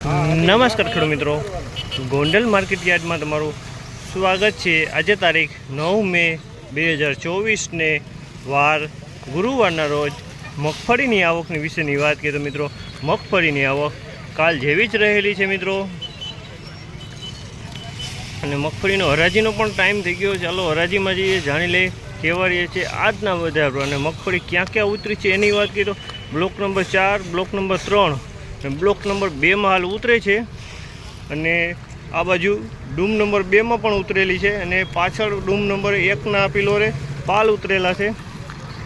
નમસ્કાર ખેડૂત મિત્રો. ગોંડલ માર્કેટ યાર્ડમાં તમારું સ્વાગત છે. આજે તારીખ નવ મે બે હજાર ચોવીસને વાર ગુરુવારના રોજ મગફળીની આવકની વિશેની વાત કરીએ તો મિત્રો, મગફળીની આવક કાલ જેવી જ રહેલી છે મિત્રો. અને મગફળીનો હરાજીનો પણ ટાઈમ થઈ ગયો ચાલો હરાજીમાં જઈએ, જાણી લઈએ કેવા છે આજના બજાર અને મગફળી ક્યાં ક્યાં ઉતરી છે એની વાત કરીએ તો બ્લોક નંબર ચાર, બ્લોક નંબર ત્રણ બ્લોક નંબર બેમાં હાલ ઉતરે છે. અને આ બાજુ ડૂમ નંબર બેમાં પણ ઉતરેલી છે અને પાછળ ડૂમ નંબર એકના પિલોરે પાલ ઉતરેલા છે.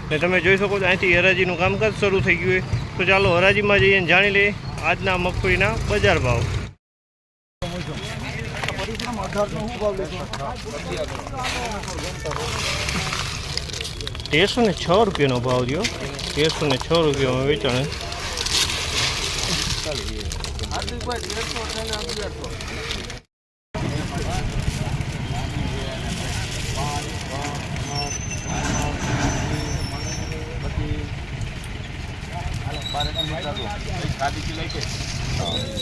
અને તમે જોઈ શકો છો, અહીંથી હરાજીનું કામકાજ શરૂ થઈ ગયું તો ચાલો હરાજીમાં જઈએ જાણી લઈએ આજના મગફળીના બજાર ભાવ. તેરસો ને છ રૂપિયાનો ભાવ થયો. તેરસો ને છ રૂપિયામાં વેચાણ.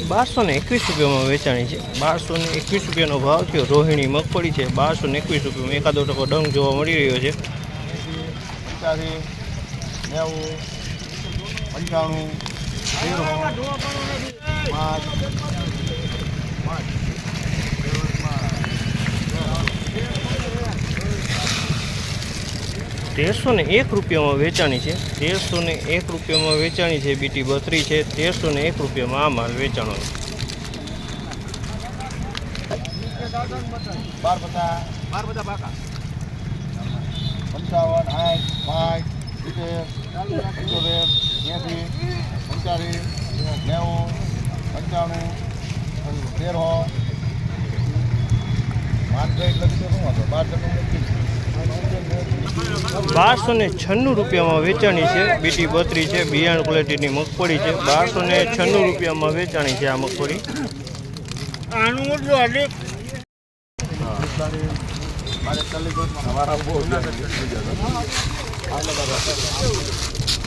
બારસો ને એકવીસ રૂપિયામાં વેચાણી છે. બારસો ને એકવીસ રૂપિયાનો ભાવ થયો. રોહિણી મગફળી છે. બારસો ને એકવીસ રૂપિયામાં એકાદો ટકો ડંગ જોવા મળી રહ્યો છે. પંચાણું તેરો તેરસો ને એક રૂપિયામાં વેચાણી છે. તેરસો ને એક રૂપિયામાં વેચાણી છે. બીટી બત્રી છે. તેરસો ને એક રૂપિયામાં આ માલ વેચાણો છે. પંચાવન આઠ પાંચ સિત્તેર પંચોતેર એંસી નેવું પંચાણું બારસો ને છન્નું રૂપિયામાં વેચાણી છે બીટી બત્રી છે બિયાણ ક્વોલિટીની મગફળી છે. બારસો ને છન્નું રૂપિયામાં વેચાણી છે આ મગફળી.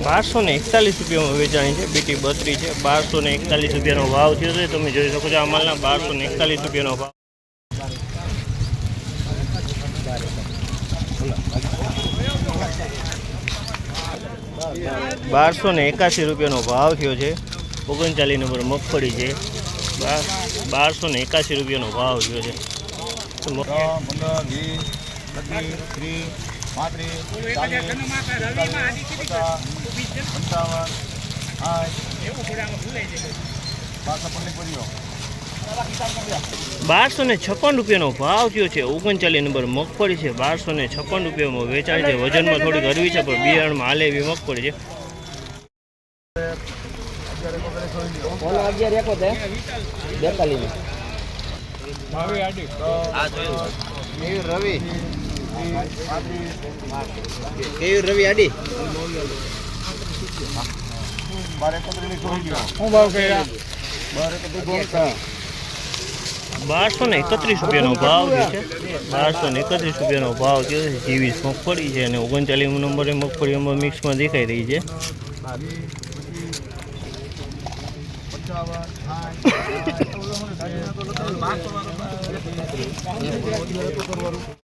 બારસો ને એકતાલીસ રૂપિયામાં વેચાણી છે, બીટી બત્રી છે. બારસો ને એકતાલીસ રૂપિયાનો ભાવ થયો છે. તમે જોઈ શકો છો આ માલના બારસો ને એકતાલીસ રૂપિયાનો ભાવ. બારસો ને એકાસી રૂપિયાનો ભાવ થયો છે. ઓગણચાલીસ નંબર મગફળી છે. બાર બારસો ને એકાસી રૂપિયાનો ભાવ થયો છે. તો મગ- ત્રણ પંદર વીસ પચીસ ત્રીસ પાંત્રીસ ચાલીસ પચાસ પંચાવન બારસો ને છપ્પન રૂપિયાનો ભાવ થયો છે. ઓગણચાલીસ નંબર મગફળી છે. બારસો ને છપ્પન રૂપિયામાં વેચાય છે. વજનમાં થોડીક હરવી છે, પણ બિયારણમાં હાલે એવી મગફળી છે. બેતાલીસ. રવિ? કેવી રવિ આડી? બારસો ને એકત્રીસ રૂપિયાનો ભાવ છે બારસો ને એકત્રીસ રૂપિયાનો ભાવ છે જીવીસ મગફળી છે અને ઓગણચાલીસ નંબરે મગફળી મિક્સમાં દેખાઈ રહી છે. પંચાવન સાઠ